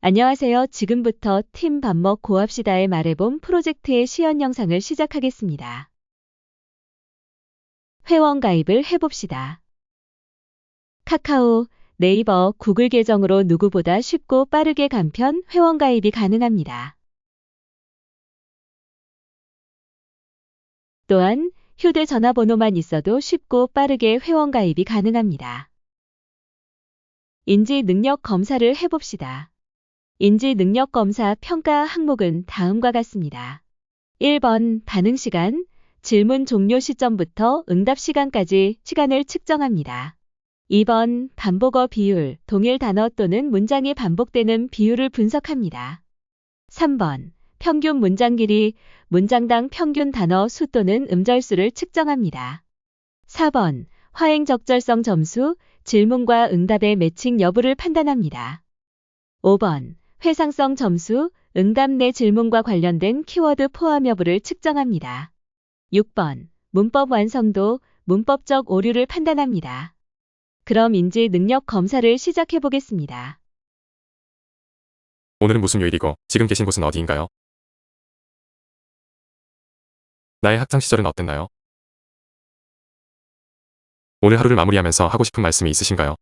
안녕하세요. 지금부터 팀 밥 먹 고 합시다의 말해봄 프로젝트의 시연 영상을 시작하겠습니다. 회원 가입을 해봅시다. 카카오, 네이버, 구글 계정으로 누구보다 쉽고 빠르게 간편 회원 가입이 가능합니다. 또한 휴대전화번호만 있어도 쉽고 빠르게 회원 가입이 가능합니다. 인지 능력 검사를 해봅시다. 인지 능력 검사 평가 항목은 다음과 같습니다. 1번 반응 시간, 질문 종료 시점부터 응답 시간까지 시간을 측정합니다. 2번 반복어 비율, 동일 단어 또는 문장이 반복되는 비율을 분석합니다. 3번 평균 문장 길이, 문장당 평균 단어 수 또는 음절수를 측정합니다. 4번 화행 적절성 점수, 질문과 응답의 매칭 여부를 판단합니다. 5번 회상성 점수, 응답 내 질문과 관련된 키워드 포함 여부를 측정합니다. 6번 문법 완성도, 문법적 오류를 판단합니다. 그럼 인지 능력 검사를 시작해 보겠습니다. 오늘은 무슨 요일이고 지금 계신 곳은 어디인가요? 나의 학창 시절은 어땠나요? 오늘 하루를 마무리하면서 하고 싶은 말씀이 있으신가요?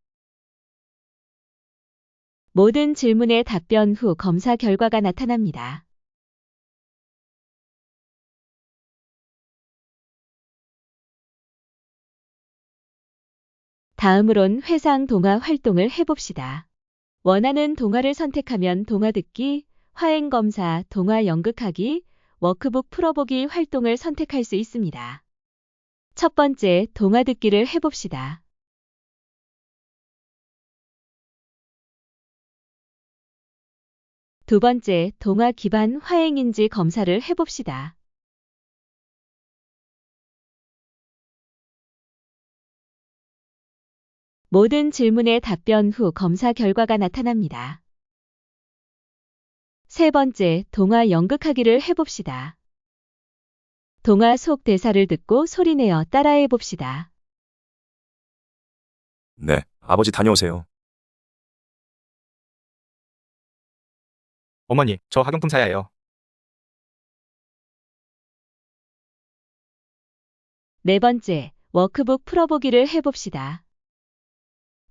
모든 질문의 답변 후 검사 결과가 나타납니다. 다음으론 회상 동화 활동을 해봅시다. 원하는 동화를 선택하면 동화 듣기, 화행 검사, 동화 연극하기, 워크북 풀어보기 활동을 선택할 수 있습니다. 첫 번째, 동화 듣기를 해봅시다. 두 번째, 동화 기반 화행인지 검사를 해봅시다. 모든 질문의 답변 후 검사 결과가 나타납니다. 세 번째, 동화 연극하기를 해봅시다. 동화 속 대사를 듣고 소리내어 따라해 봅시다. 네, 아버지 다녀오세요. 어머니, 저 학용품 사야 해요. 네 번째, 워크북 풀어보기를 해봅시다.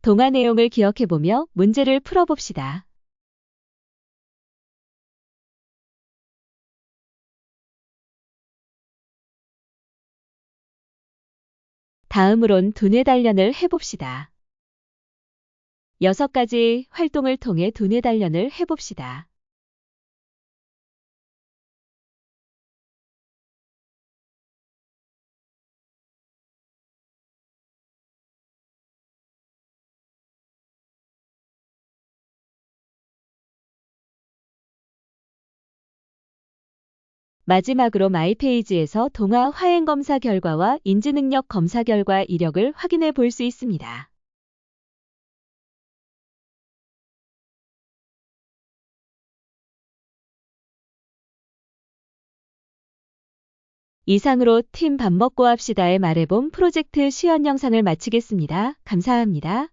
동화 내용을 기억해보며 문제를 풀어봅시다. 다음으론 두뇌 단련을 해봅시다. 여섯 가지 활동을 통해 두뇌 단련을 해봅시다. 마지막으로 마이페이지에서 동화 화행 검사 결과와 인지능력 검사 결과 이력을 확인해 볼 수 있습니다. 이상으로 팀 밥 먹고 합시다의 말해봄 프로젝트 시연 영상을 마치겠습니다. 감사합니다.